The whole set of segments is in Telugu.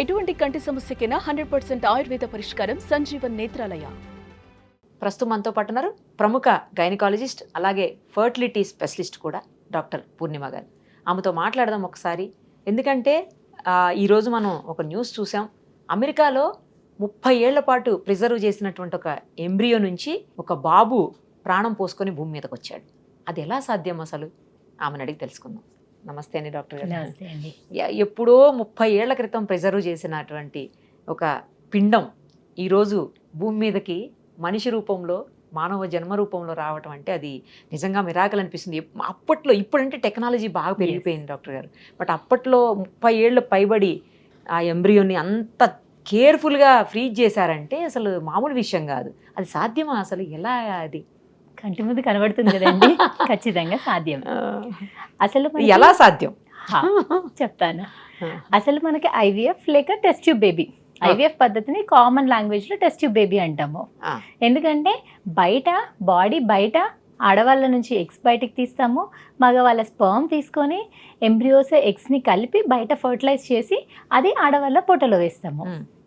ఎటువంటి కంటి సమస్యకైనా హండ్రెడ్ పర్సెంట్ ఆయుర్వేద పరిష్కారం సంజీవన్ నేత్రాలయ. ప్రస్తుతం మనతో పాటు ఉన్నారు ప్రముఖ గైనకాలజిస్ట్ అలాగే ఫర్టిలిటీ స్పెషలిస్ట్ కూడా డాక్టర్ పూర్ణిమ గారు. ఆమెతో మాట్లాడదాం ఒకసారి. ఎందుకంటే ఈరోజు మనం ఒక న్యూస్ చూసాం. అమెరికాలో ముప్పై ఏళ్ళ పాటు ప్రిజర్వ్ చేసినటువంటి ఒక ఎంబ్రియో నుంచి ఒక బాబు ప్రాణం పోసుకొని భూమి మీదకి వచ్చాడు అది ఎలా సాధ్యం అసలు? ఆమెను అడిగి తెలుసుకుందాం. నమస్తే అండి డాక్టర్ గారు. నమస్తే అండి. ఎప్పుడో ముప్పై ఏళ్ళ క్రితం ప్రిజర్వ్ చేసినటువంటి ఒక పిండం ఈరోజు భూమి మీదకి మనిషి రూపంలో మానవ జన్మ రూపంలో రావటం అంటే అది నిజంగా మిరాకల్ అనిపిస్తుంది. అప్పట్లో ఇప్పుడంటే టెక్నాలజీ బాగా పెరిగిపోయింది డాక్టర్ గారు. బట్ అప్పట్లో ముప్పై ఏళ్ళు పైబడి ఆ ఎంబ్రియోని అంత కేర్ఫుల్గా ఫ్రీజ్ చేశారంటే అసలు మామూలు విషయం కాదు. అది సాధ్యమా? అసలు ఎలా అది? కంటి ముందు కనబడుతుంది కదండి. ఖచ్చితంగా సాధ్యం. అసలు ఎలా సాధ్యం? చెప్తాను. అసలు మనకి ఐవీఎఫ్ లేక టెస్ట్ ట్యూబ్ బేబీ. ఐవీఎఫ్ పద్ధతిని కామన్ లాంగ్వేజ్లో టెస్ట్ ట్యూబ్ బేబీ అంటాము. ఎందుకంటే బయట బాడీ బయట ఆడవాళ్ళ నుంచి ఎగ్స్ బయటికి తీస్తాము. మగవాళ్ళ స్పర్మ్ తీసుకొని ఎంబ్రియోస్ ఎగ్స్ని కలిపి బయట ఫర్టిలైజ్ చేసి అది ఆడవాళ్ళ పొట్టలో వేస్తాము.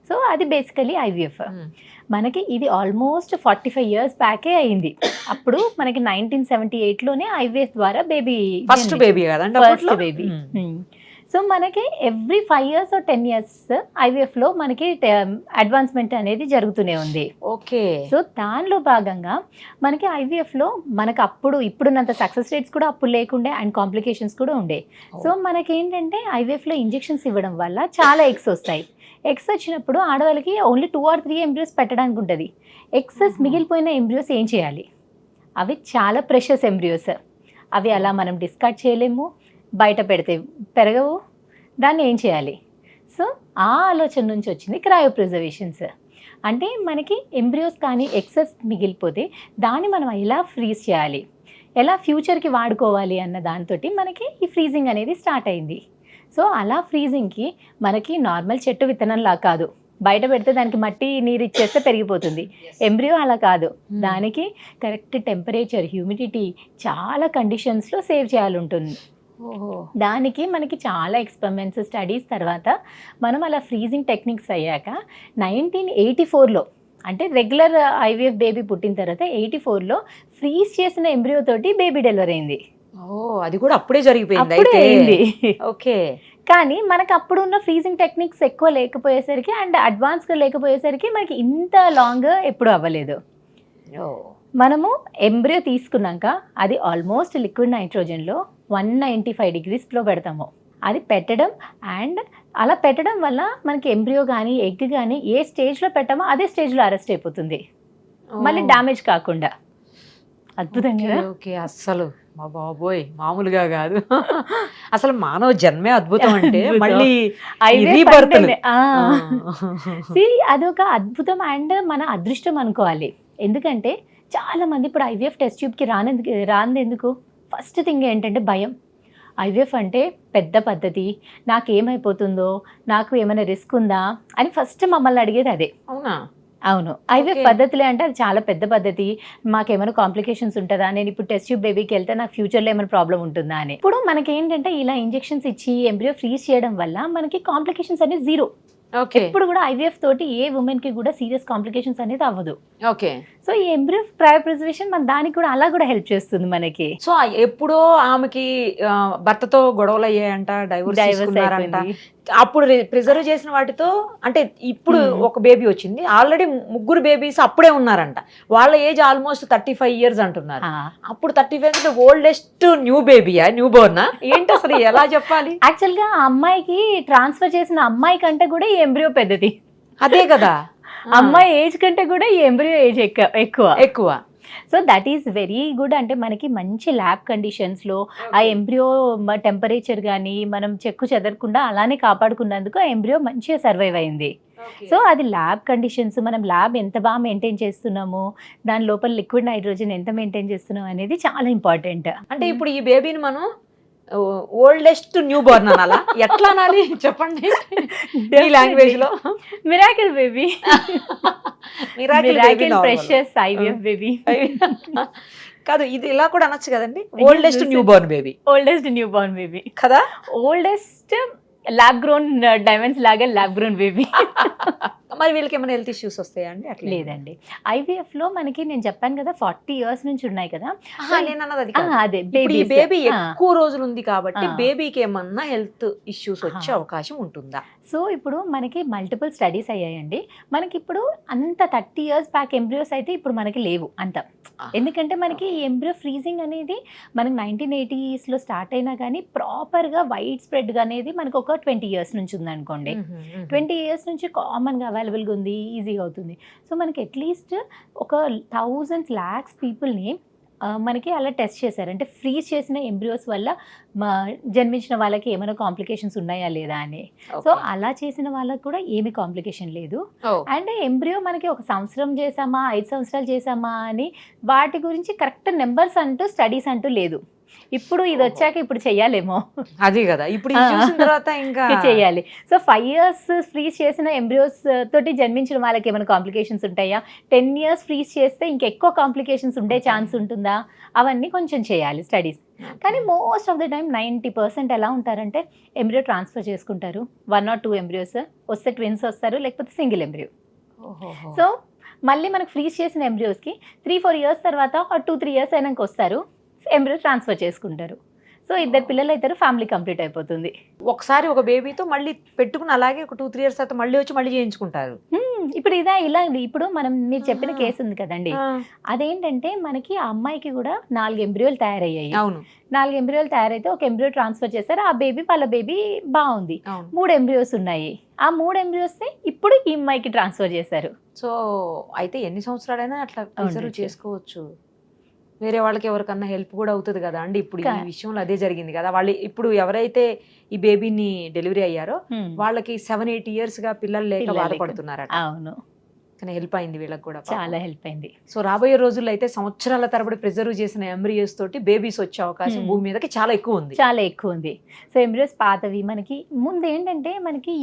సో అది బేసికలీ ఐవీఎఫ్ మ్మ్. మనకి ఇది ఆల్మోస్ట్ ఫార్టీ ఫైవ్ ఇయర్స్ బ్యాకే అయింది అప్పుడు మనకి నైన్టీన్ సెవెంటీ ఎయిట్లోనే ఐవీఎఫ్ ద్వారా baby first baby first? Baby. So మనకి every five years ten years ఐవీఎఫ్లో మనకి అడ్వాన్స్మెంట్ అనేది జరుగుతూనే ఉంది. ఓకే. సో దానిలో భాగంగా మనకి ఐవీఎఫ్లో మనకి అప్పుడు ఇప్పుడున్నంత సక్సెస్ రేట్స్ కూడా అప్పుడు లేకుండే అండ్ కాంప్లికేషన్స్ కూడా ఉండే. సో మనకి ఏంటంటే ఐవీఎఫ్లో ఇంజెక్షన్స్ ఇవ్వడం వల్ల చాలా ఎగ్స్ వస్తాయి. ఎగ్స్ వచ్చినప్పుడు ఆడవాళ్ళకి only two or three embryos పెట్టడానికి ఉంటుంది. ఎక్సెస్. మిగిలిపోయిన ఎంబ్రియోస్ ఏం చేయాలి? అవి చాలా ప్రెషస్ ఎంబ్రియోస్ అవి అలా మనం డిస్కార్డ్ చేయలేము. బయట పెడితే పెరగవు. దాన్ని ఏం చేయాలి? సో ఆ ఆలోచన నుంచి వచ్చింది క్రయో ప్రిజర్వేషన్స్ అంటే మనకి ఎంబ్రియోస్ కానీ ఎక్సెస్ మిగిలిపోతే దాన్ని మనం ఎలా ఫ్రీజ్ చేయాలి? ఎలా ఫ్యూచర్కి వాడుకోవాలి అన్న దాంతో మనకి ఈ ఫ్రీజింగ్ అనేది స్టార్ట్ అయింది. సో అలా ఫ్రీజింగ్కి మనకి నార్మల్ చెట్టు విత్తనంలా కాదు. బయట పెడితే దానికి మట్టి నీరు ఇచ్చేస్తే పెరిగిపోతుంది. ఎంబ్రియో అలా కాదు. మ్మ్. దానికి కరెక్ట్ టెంపరేచర్ హ్యూమిడిటీ చాలా కండిషన్స్లో సేవ్ చేయాలి ఉంటుంది. దానికి మనకి చాలా ఎక్స్పెరిమెంట్స్ స్టడీస్ తర్వాత మనం అలా ఫ్రీజింగ్ టెక్నిక్స్ అయ్యాక నైన్టీన్ ఎయిటీ ఫోర్లో అంటే రెగ్యులర్ ఐవీఎఫ్ బేబీ పుట్టిన తర్వాత ఎయిటీ ఫోర్లో ఫ్రీజ్ చేసిన ఎంబ్రియో తోటి బేబీ డెలివరీ అయింది. ఓ అది కూడా అప్పుడే జరిగిపోయింది అప్పుడే అయితే. అయింది. ఓకే. కానీ మనకు అప్పుడు ఉన్న ఫ్రీజింగ్ టెక్నిక్స్ ఎక్కువ లేకపోయేసరికి అండ్ అడ్వాన్స్గా లేకపోయేసరికి మనకి ఇంత లాంగ్ ఎప్పుడు అవ్వలేదు. మనము ఎంబ్రియో తీసుకున్నాక అది ఆల్మోస్ట్ లిక్విడ్ నైట్రోజన్లో వన్ నైంటీ ఫైవ్ డిగ్రీస్లో పెడతాము. అది పెట్టడం అండ్ అలా పెట్టడం వల్ల మనకి ఎంబ్రియో కానీ ఎగ్ కానీ ఏ స్టేజ్లో పెట్టామో అదే స్టేజ్లో అరెస్ట్ అయిపోతుంది. మళ్ళీ డ్యామేజ్ కాకుండా. అద్భుతం ఓకే, అస్సలు మా బాబోయ్ మామూలుగా కాదు. అసలు మానవ జన్మే అద్భుతం అంటే. మళ్ళీ అదొక అద్భుతం అండ్ మన అదృష్టం అనుకోవాలి. ఎందుకంటే చాలా మంది ఇప్పుడు ఐవీఎఫ్ టెస్ట్ ట్యూబ్కి రానందుకు రాంది ఎందుకు ఫస్ట్ థింగ్ ఏంటంటే భయం. ఐవీఎఫ్ అంటే పెద్ద పద్ధతి. నాకు ఏమైపోతుందో నాకు ఏమైనా రిస్క్ ఉందా అని ఫస్ట్ మమ్మల్ని అడిగేది అదే. అవునా? అవును. ఐవీఎఫ్. పద్ధతులే అంటే అది చాలా పెద్ద పద్ధతి. మాకేమైనా కాంప్లికేషన్స్ ఉంటుందా? నేను ఇప్పుడు టెస్ట్ ట్యూబ్ బేబీకి వెళ్తే నాకు ఫ్యూచర్లో ఏమైనా ప్రాబ్లం ఉంటుందా అని. ఇప్పుడు మనకి ఏంటంటే ఇలా ఇంజెక్షన్స్ ఇచ్చి ఎంబ్రియో ఫ్రీజ్ చేయడం వల్ల మనకి కాంప్లికేషన్స్ అనేది జీరో. ఇప్పుడు కూడా ఐవీఎఫ్ తోటి ఏ ఉమెన్కి కూడా సీరియస్ కాంప్లికేషన్స్ అనేది అవ్వదు. ఓకే సో ఈ ఎంబ్రియో ప్రయర్ ప్రిజర్వేషన్ మన దానికి కూడా అలా కూడా హెల్ప్ చేస్తుంది మనకి. సో ఎప్పుడో ఆమెకి భర్తతో గొడవలు అయ్యాయంట డైవర్స్ డైవర్స్ అప్పుడు ప్రిజర్వ్ చేసిన వాటితో అంటే ఇప్పుడు. ఒక బేబీ వచ్చింది. ఆల్రెడీ ముగ్గురు బేబీస్ అప్పుడే ఉన్నారంట. వాళ్ళ age almost thirty five years అంటున్నారు. అప్పుడు థర్టీ ఫైవ్ అంటే ఓల్డెస్ట్ న్యూ బేబీయా న్యూ బోర్నా ఏంటి అసలు ఎలా చెప్పాలి? యాక్చువల్గా ఆ అమ్మాయికి ట్రాన్స్ఫర్ చేసిన అమ్మాయి కంటే కూడా ఈ ఎంబ్రియో పెద్దది. అదే కదా. అమ్మాయి ఏజ్ కంటే కూడా ఈ ఎంబ్రియో ఏజ్ ఎక్కువ. ఎక్కువ. So that is very good అంటే మనకి మంచి ల్యాబ్ కండిషన్స్లో ఆ ఎంబ్రియో టెంపరేచర్ కానీ మనం చెక్కు చెదరకుండా అలానే కాపాడుకున్నందుకు ఆ ఎంబ్రియో మంచిగా సర్వైవ్ అయింది. సో అది ల్యాబ్ కండిషన్స్ మనం ల్యాబ్ ఎంత బాగా మెయింటైన్ చేస్తున్నాము దాని లోపల లిక్విడ్ నైట్రోజన్ ఎంత మెయింటైన్ చేస్తున్నాం అనేది చాలా ఇంపార్టెంట్ అంటే ఇప్పుడు ఈ బేబీని మనం ఓల్డెస్ట్ న్యూ బోర్న్ అనాలా? ఎట్లా అనాలి? చెప్పండి. ఈ లాంగ్వేజ్లో. Miracle baby miracle. Precious IVF baby కాదు ఇది ఇలా కూడా అనొచ్చు కదండి. Oldest new born baby oldest new born baby కదా? ఓల్డెస్ట్ ల్యాబ్ గ్రోన్ డైమండ్స్ లాగా ల్యాబ్ గ్రోన్ బేబీ మరి వీళ్ళకి ఏమైనా హెల్త్ ఇష్యూస్ వస్తాయా అండి అట్లా లేదండి. ఐవీఎఫ్లో మనకి నేను చెప్పాను కదా ఫార్టీ ఇయర్స్ నుంచి ఉన్నాయి కదా. ఆహా, నేను అన్నది అది. బేబీ ఆ. ఎక్కువ రోజులు ఉంది కాబట్టి. బేబీకి ఏమన్నా హెల్త్ ఇష్యూస్ వచ్చే. అవకాశం ఉంటుందా? సో ఇప్పుడు మనకి మల్టిపుల్ స్టడీస్ అయ్యాయండి. మనకి ఇప్పుడు అంత థర్టీ ఇయర్స్ బ్యాక్ ఎంబ్రియోస్ అయితే ఇప్పుడు మనకి లేవు అంత. ఎందుకంటే మనకి ఎంబ్రియో ఫ్రీజింగ్ అనేది మనకి నైన్టీన్ ఎయిటీస్లో స్టార్ట్ అయినా కానీ ప్రాపర్గా వైడ్ స్ప్రెడ్గా అనేది మనకు ఒక ట్వంటీ ఇయర్స్ నుంచి ఉందనుకోండి. ట్వంటీ ఇయర్స్ నుంచి కామన్గా అవైలబుల్గా ఉంది ఈజీగా అవుతుంది. సో మనకి అట్లీస్ట్ ఒక థౌజండ్స్ ల్యాక్స్ పీపుల్ని మనకి అలా టెస్ట్ చేశారు. అంటే ఫ్రీజ్ చేసిన ఎంబ్రియోస్ వల్ల మా జన్మించిన వాళ్ళకి ఏమైనా కాంప్లికేషన్స్ ఉన్నాయా లేదా అని. సో అలా చేసిన వాళ్ళకి కూడా ఏమి కాంప్లికేషన్ లేదు. అండ్ ఎంబ్రియో మనకి ఒక సంవత్సరం చేసామా ఐదు సంవత్సరాలు చేసామా అని వాటి గురించి కరెక్ట్ నెంబర్స్ అంటూ స్టడీస్ అంటూ లేదు. ఇప్పుడు ఇది వచ్చాక ఇప్పుడు చెయ్యాలేమో. అది కదా ఇప్పుడు తర్వాత ఇంకా చేయాలి సో ఫైవ్ ఇయర్స్ ఫ్రీజ్ చేసిన ఎంబ్రియోస్ తోటి జన్మించిన వాళ్ళకి ఏమైనా కాంప్లికేషన్స్ ఉంటాయా? టెన్ ఇయర్స్ ఫ్రీజ్ చేస్తే ఇంకెక్కువ కాంప్లికేషన్స్ ఉండే ఛాన్స్ ఉంటుందా? అవన్నీ కొంచెం చేయాలి స్టడీస్ కానీ most of the time ninety percent ఎలా ఉంటారంటే ఎంబ్రియో ట్రాన్స్ఫర్ చేసుకుంటారు. వన్ ఆర్ టూ ఎంబ్రియోస్ వస్తే ట్విన్స్ వస్తారు లేకపోతే సింగిల్ ఎంబ్రియో. సో మళ్ళీ మనకు ఫ్రీజ్ చేసిన ఎంబ్రియోస్కి త్రీ ఫోర్ ఇయర్స్ తర్వాత టూ త్రీ ఇయర్స్ అయినాక వస్తారు. ఎంబ్రియో ట్రాన్స్ఫర్ చేసుకుంటారు. సో ఇద్దరు పిల్లలు అవుతారు ఫ్యామిలీ కంప్లీట్ అయిపోతుంది. ఒకసారి ఒక బేబీతో మళ్ళీ పెట్టుకుని అలాగే ఒక టూ త్రీ ఇయర్స్ తర్వాత మళ్ళీ వచ్చి మళ్ళీ చేయించుకుంటారు. ఇప్పుడు ఇదా ఇలా ఇప్పుడు మనం మీరు చెప్పిన. కేసు ఉంది కదండి. అదేంటంటే మనకి ఆ అమ్మాయికి కూడా నాలుగు ఎంబ్రియోలు తయారయ్యాయి. అవును. నాలుగు ఎంబ్రియోలు తయారైతే ఒక ఎంబ్రియో ట్రాన్స్ఫర్ చేస్తారు ఆ బేబీ వాళ్ళ బేబీ బాగుంది. మూడు ఎంబ్రియోస్ ఉన్నాయి. ఆ మూడు ఎంబ్రియోస్ ఇప్పుడు ఈ అమ్మాయికి ట్రాన్స్ఫర్ చేశారు. సో అయితే ఎన్ని సంవత్సరాలైనా అట్లా ప్రిజర్వ్. చేసుకోవచ్చు. వేరే వాళ్ళకి ఎవరికన్నా హెల్ప్ కూడా అవుతుంది కదా అండి ఇప్పుడు ఈ విషయంలో అదే జరిగింది కదా వాళ్ళు ఇప్పుడు ఎవరైతే ఈ బేబీని డెలివరీ అయ్యారో. వాళ్ళకి సెవెన్ ఎయిట్ ఇయర్స్గా పిల్లలు లేక పిల్లలు లేక. బాధపడుతున్నారట అవును కానీ హెల్ప్ అయింది వీళ్ళకి కూడా. చాలా హెల్ప్ అయింది. సో రాబోయే రోజుల్లో అయితే సంవత్సరాల తరబడి ప్రిజర్వ్ చేసిన ఎంబ్రియోస్ తోటి బేబీస్ వచ్చే అవకాశం Hmm. భూమి మీదకి చాలా ఎక్కువ ఉంది. చాలా ఎక్కువ ఉంది. సో ఎంబ్రియోస్ పాతవి. మనకి ముందు ఏంటంటే మనకి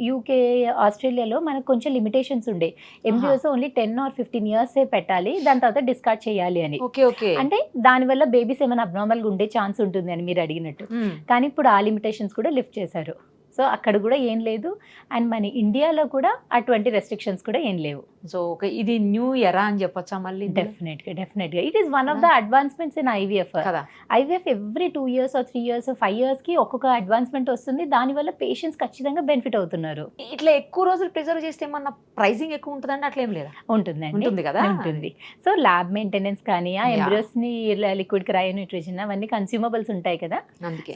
యూకే ఆస్ట్రేలియాలో మనకు కొంచెం లిమిటేషన్స్ ఉండే. Embryos only ten or fifteen years పెట్టాలి. దాని తర్వాత డిస్కార్డ్ చేయాలి అని. Okay okay. అంటే దానివల్ల బేబీస్ ఏమైనా అబ్నార్మల్గా ఉండే ఛాన్స్ ఉంటుంది అని మీరు అడిగినట్టు. కానీ ఇప్పుడు ఆ లిమిటేషన్స్ కూడా లిఫ్ట్ చేశారు. సో అక్కడ కూడా ఏం లేదు. అండ్ మన ఇండియాలో కూడా అటువంటి రెస్ట్రిక్షన్స్ కూడా ఏం లేవు. సో ఒక ఇది న్యూ ఎరా అని చెప్పొచ్చా మళ్ళీ? డెఫినెట్గా డెఫినెట్గా it is one of the advancements in IVF కదా. IVF every two years three years five ఇయర్స్కి ఒక్కొక్క అడ్వాన్స్మెంట్ వస్తుంది. దానివల్ల పేషెంట్స్ ఖచ్చితంగా బెనిఫిట్ అవుతున్నారు. ఇట్లా ఎక్కువ రోజులు ప్రిజర్వ్ చేస్తే ఏమన్నా ప్రైసింగ్ ఎక్కువ ఉంటుందండి? అట్లా ఏం లేదా? ఉంటుందండి. ఉంటుంది కదా? ఉంటుంది. సో ల్యాబ్ మెయింటెనెన్స్ కానీ ఆ Yeah. ఎంబ్రియోస్ని లిక్విడ్ క్రయో న్యూట్రిషన్ అవన్నీ కన్స్యూమబుల్స్ ఉంటాయి కదా?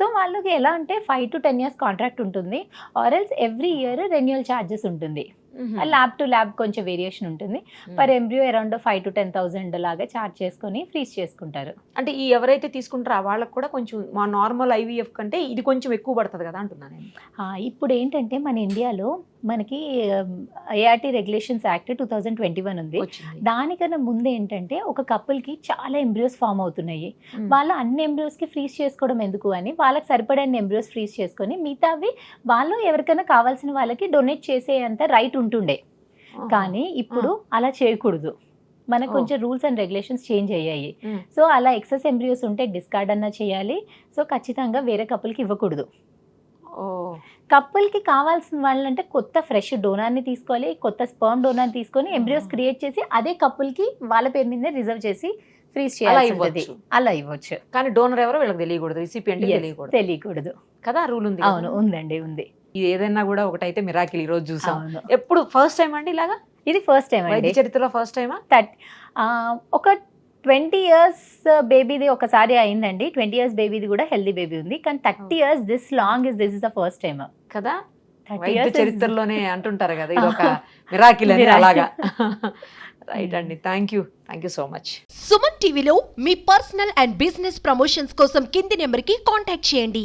సో వాళ్ళకి ఎలా అంటే five to ten years contract ఉంటుంది. Or else every year renewal charges ఉంటుంది. ల్యాబ్ టు ల్యాబ్ కొంచెం వేరియేషన్ ఉంటుంది. Per embryo around five to ten thousand లాగా ఛార్జ్ చేసుకొని ఫ్రీజ్ చేసుకుంటారు. అంటే ఈ ఎవరైతే తీసుకుంటారో వాళ్ళకి కూడా కొంచెం మా నార్మల్ ఐవీఎఫ్ కంటే ఇది కొంచెం ఎక్కువ పడుతుంది కదా అంటున్నాను ఇప్పుడు ఏంటంటే మన ఇండియాలో మనకి ART regulations act two thousand twenty one ఉంది. దానికన్నా ముందు ఏంటంటే ఒక కపుల్కి చాలా ఎంబ్రియోస్ ఫామ్ అవుతున్నాయి. వాళ్ళ అన్ని ఎంబ్రియోస్కి ఫ్రీజ్ చేసుకోవడం ఎందుకు అని వాళ్ళకి సరిపడని ఎంబ్రియోస్ ఫ్రీజ్ చేసుకొని మిగతావి వాళ్ళు ఎవరికైనా కావాల్సిన వాళ్ళకి డొనేట్ చేసేంత రైట్ ఉంటుండే. కానీ ఇప్పుడు అలా చేయకూడదు. మనకు. కొంచెం రూల్స్ అండ్ రెగ్యులేషన్స్ చేంజ్ అయ్యాయి. సో అలా ఎక్సెస్ ఎంబ్రియోస్ ఉంటే డిస్కార్డ్ అన్నా చేయాలి. సో ఖచ్చితంగా వేరే కపుల్కి ఇవ్వకూడదు. కపుల్కి కావాల్సిన వాళ్ళంటే కొత్త ఫ్రెష్ డోనార్ని తీసుకోవాలి కొత్త స్పర్మ్ డోనార్ని తీసుకొని ఎంబ్రియోస్. క్రియేట్ చేసి అదే కపుల్కి వాళ్ళ పేరు మీద రిజర్వ్ చేసి ఫ్రీజ్ ఇవ్వచ్చు. అలా ఇవ్వచ్చు. కానీ డోనర్ ఎవరో వీళ్ళకి తెలియకూడదు రిసిపియంట్ తెలియకూడదు. తెలియకూడదు. కదా రూల్ ఉంది? అవును ఉందండి ఉంది. ఇది ఏదైనా కూడా ఒకటైతే మిరాకిల్ ఈ రోజు చూసాం ఎప్పుడు ఫస్ట్ టైం అండి ఇలాగా? ఇది ఫస్ట్ టైం అండి. చరిత్రలో ఫస్ట్ టైమా థర్ట్ ఒక ట్వంటీ ఇయర్స్ బేబీది ఒకసారి అయిందండి. ట్వంటీ ఇయర్స్ బేబీది కూడా హెల్దీ బేబీ ఉంది. కానీ thirty years this long is this is the first time కదా? థర్టీ వైద్య ఇయర్స్ చరిత్రలోనే అంటుంటారు కదా ఇది ఒక మిరాకిల్ అని. అలాగా. రైట్ అండి. Thank you thank you so much Suman టీవీలో మీ పర్సనల్ అండ్ బిజినెస్ ప్రమోషన్స్ కోసం కింది నెంబర్కి కాంటాక్ట్ చేయండి.